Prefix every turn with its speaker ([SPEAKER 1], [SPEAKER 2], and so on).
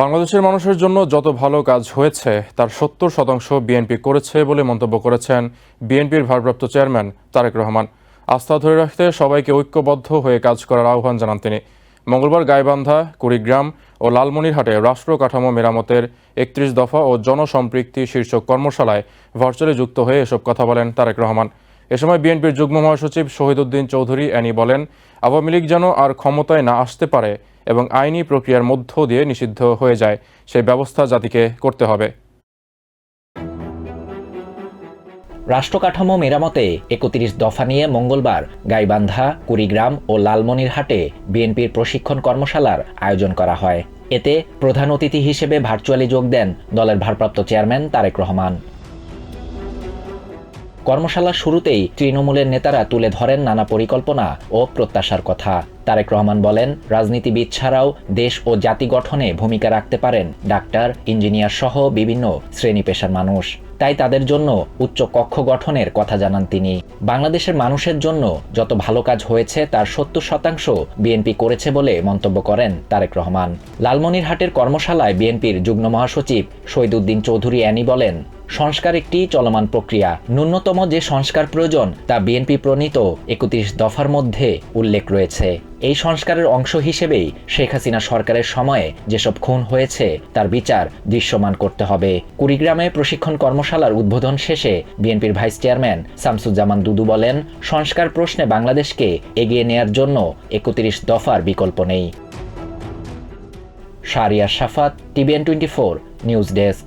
[SPEAKER 1] বাংলাদেশের মানুষের জন্য যত ভালো কাজ হয়েছে, তার সত্তর শতাংশ বিএনপি করেছে বলে মন্তব্য করেছেন বিএনপির ভারপ্রাপ্ত চেয়ারম্যান তারেক রহমান। আস্থা ধরে রাখতে সবাইকে ঐক্যবদ্ধ হয়ে কাজ করার আহ্বান জানান তিনি। মঙ্গলবার গাইবান্ধা, কুড়িগ্রাম ও লালমনিরহাটে রাষ্ট্র কাঠামো মেরামতের একত্রিশ দফা ও জনসম্পৃক্তি শীর্ষক কর্মশালায় ভার্চুয়ালি যুক্ত হয়ে এসব কথা বলেন তারেক রহমান। এ সময় বিএনপির যুগ্ম মহাসচিব শহীদুদ্দিন চৌধুরী অ্যানি বলেন, আওয়ামী লীগ যেন আর ক্ষমতায় না আসতে পারে এবং আইনি প্রক্রিয়ার মধ্য দিয়ে নিষিদ্ধ হয়ে যায়। সেই ব্যবস্থা জাতিকে করতে হবে।
[SPEAKER 2] রাষ্ট্রকাঠামো মেরামতে একত্রিশ দফা নিয়ে মঙ্গলবার গাইবান্ধা, কুড়িগ্রাম ও লালমনিরহাটে বিএনপির প্রশিক্ষণ কর্মশালার আয়োজন করা হয়। এতে প্রধান অতিথি হিসেবে ভার্চুয়ালি যোগ দেন দলের ভারপ্রাপ্ত চেয়ারম্যান তারেক রহমান। কর্মশালার শুরুতেই তৃণমূলের নেতারা তুলে ধরেন নানা পরিকল্পনা ও প্রত্যাশার কথা। তারেক রহমান বলেন, রাজনীতিবিদ ছাড়াও দেশ ও জাতি গঠনে ভূমিকা রাখতে পারেন ডাক্তার, ইঞ্জিনিয়ার সহ বিভিন্ন শ্রেণি পেশার মানুষ। তাই তাদের জন্য উচ্চ কক্ষ গঠনের কথা জানান তিনি। বাংলাদেশের মানুষের জন্য যত ভালো কাজ হয়েছে, তার সত্তর শতাংশ বিএনপি করেছে বলে মন্তব্য করেন তারেক রহমান। লালমনিরহাটের কর্মশালায় বিএনপির যুগ্ম মহাসচিব শহীদুদ্দিন চৌধুরী অ্যানি বলেন সংস্কার একটি চলমান প্রক্রিয়া। ন্যূনতম যে সংস্কার প্রয়োজন, তা বিএনপি প্রণীত একত্রিশ দফার মধ্যে উল্লেখ রয়েছে। এই সংস্কারের অংশ হিসেবেই শেখ হাসিনা সরকারের সময়ে যেসব খুন হয়েছে, তার বিচার দৃশ্যমান করতে হবে। কুড়িগ্রামে প্রশিক্ষণ কর্মশালার উদ্বোধন শেষে বিএনপির ভাইস চেয়ারম্যান শামসুজ্জামান দুদু বলেন, সংস্কার প্রশ্নে বাংলাদেশকে এগিয়ে নেয়ার জন্য একত্রিশ দফার বিকল্প নেই। Shariar Safat TVN twenty four, news desk.